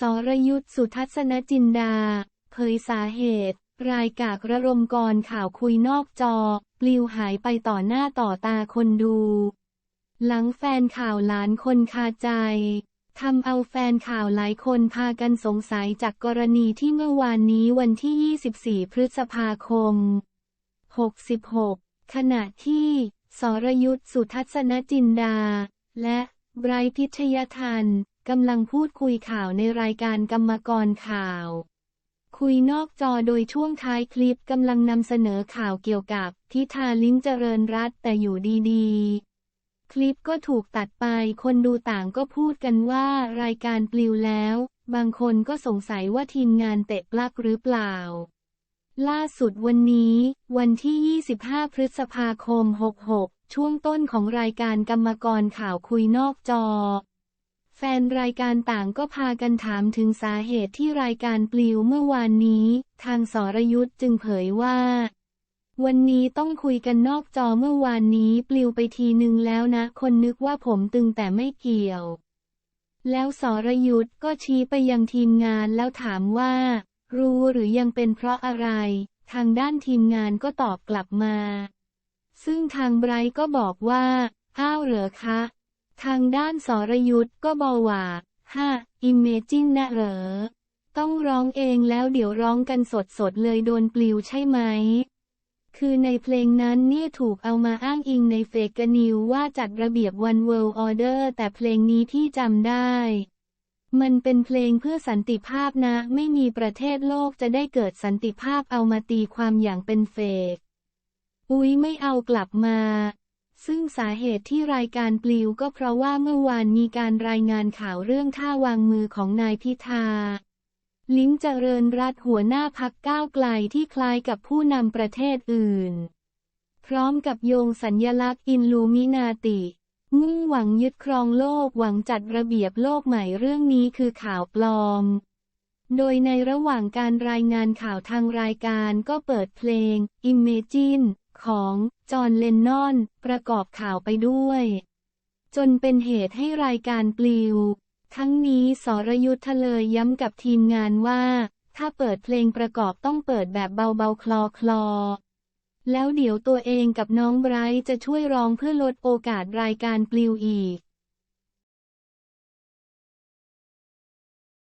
สรยุทธสุทัศนจินดา เผยสาเหตุ รายกากระรมกรข่าวคุยนอกจอ ปลิวหายไปต่อหน้าต่อตาคนดู หลังแฟนข่าวหลานคนคาใจทำเอาแฟนข่าวหลายคนพากันสงสัยจากกรณีที่เมื่อวานนี้วันที่ 24 พฤษภาคม 66 ขณะที่ สรยุทธสุทัศนจินดา และไบรท์พิทยทัน กำลังพูดคุยข่าวในรายการกรรมกรข่าว คุยนอกจอโดยช่วงท้ายคลิปกำลังนำเสนอข่าวเกี่ยวกับทิธาลิ้มเจริญรัตแต่อยู่ดีๆ คลิปก็ถูกตัดไปคนดูต่างก็พูดกันว่ารายการปลิวแล้ว บางคนก็สงสัยว่าทีมงานเตะปลักหรือเปล่า ล่าสุดวันนี้ วันที่ 25 พฤษภาคม 66 ช่วงต้นของรายการกรรมกรข่าวคุยนอกจอ แฟนรายการต่างก็พากันถามถึงสาเหตุที่รายการปลิวเมื่อวานนี้ ทางสรยุทธ์จึงเผยว่า วันนี้ต้องคุยกันนอกจอเมื่อวานนี้ปลิวไปทีนึงแล้วนะ คนนึกว่าผมตึงแต่ไม่เกี่ยว แล้วสรยุทธ์ก็ชี้ไปยังทีมงานแล้วถามว่า รู้หรือยังเป็นเพราะอะไร ทางด้านทีมงานก็ตอบกลับมา ซึ่งทางไบรท์ก็บอกว่า อ้าวเหรอคะ ทางด้านสรยุทธ์ก็บอกว่าฮะอิมเมจินนะเหรอ ต้องร้องเองแล้วเดี๋ยวร้องกันสดๆเลยโดนปลิวใช่ไหม คือในเพลงนั้นเนี่ยถูกเอามาอ้างอิงในเฟกนิวว่าจัดระเบียบ One World Order แต่เพลงนี้ที่จำได้ มันเป็นเพลงเพื่อสันติภาพนะ ไม่มีประเทศโลกจะได้เกิดสันติภาพเอามาตีความอย่างเป็นเฟก อุ๊ยไม่เอากลับมา ซึ่งสาเหตุที่รายการปลิวก็เพราะว่าเมื่อวานมีการรายงานข่าวเรื่องท่าวางมือของนายพิธา ลิ้มเจริญรัตหัวหน้าพักก้าวไกลที่คล้ายกับผู้นำประเทศอื่น พร้อมกับโยงสัญญลักษณ์อินลูมินาติมุ่งหวังยึดครองโลกหวังจัดระเบียบโลกใหม่เรื่องนี้คือข่าวปลอม โดยในระหว่างการรายงานข่าวทางรายการก็เปิดเพลง Imagine ของจอห์นเลนนอน ประกอบข่าวไปด้วย จนเป็นเหตุให้รายการปลิว ทั้งนี้สรยุทธเลยย้ำกับทีมงานว่า ถ้าเปิดเพลงประกอบต้องเปิดแบบเบาๆคลอคลอๆแล้วเดี๋ยวตัวเองกับน้องไบรท์จะช่วยร้องเพื่อลดโอกาสรายการปลิวอีก